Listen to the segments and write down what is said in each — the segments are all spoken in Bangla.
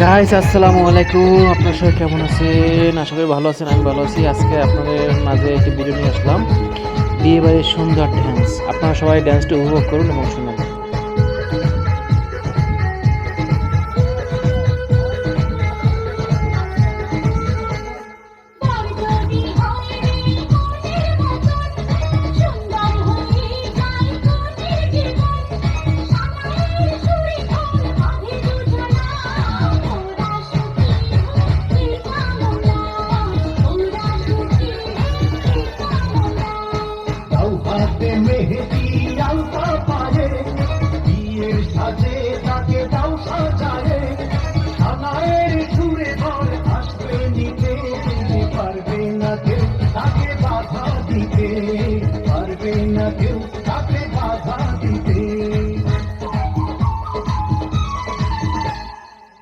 গাইস আসসালামু আলাইকুম। আপনার সবাই কেমন আছেন? আশা করি ভালো আছেন, আমি ভালো আছি। আজকে আপনাদের মাঝে একটি ভিডিও নিয়ে আসলাম। বিয়ে বাড়ির সুন্দর ড্যান্স আপনারা সবাই ড্যান্সটি উপভোগ করুন এবং শুনুন। কেউ তাকে বাধা দিতে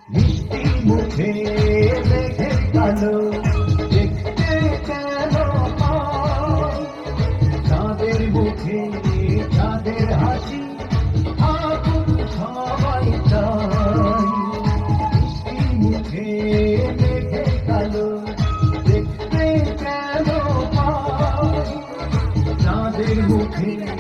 মিষ্টি মুখে মেঘের কালো দেখতে কেন চাঁদের মুখে চাঁদের হাসি আগুন সবাই চাই মিষ্টি মুখে 不平。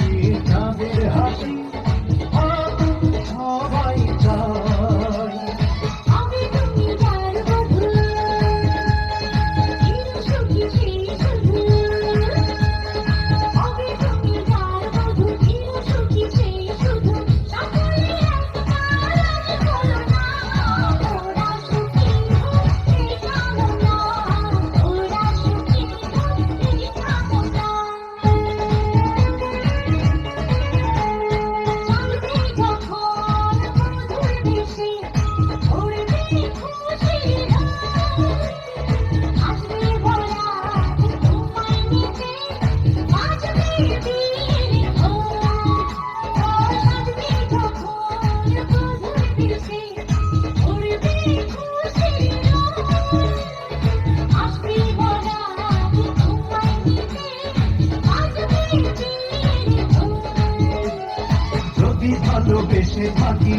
ভালোবেসে থাকি।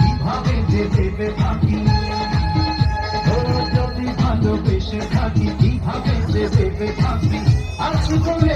কীভাবে যে দেবে থাকি? যদি ভালোবেসে থাকি কীভাবে যে দেবে থাকি? বলেই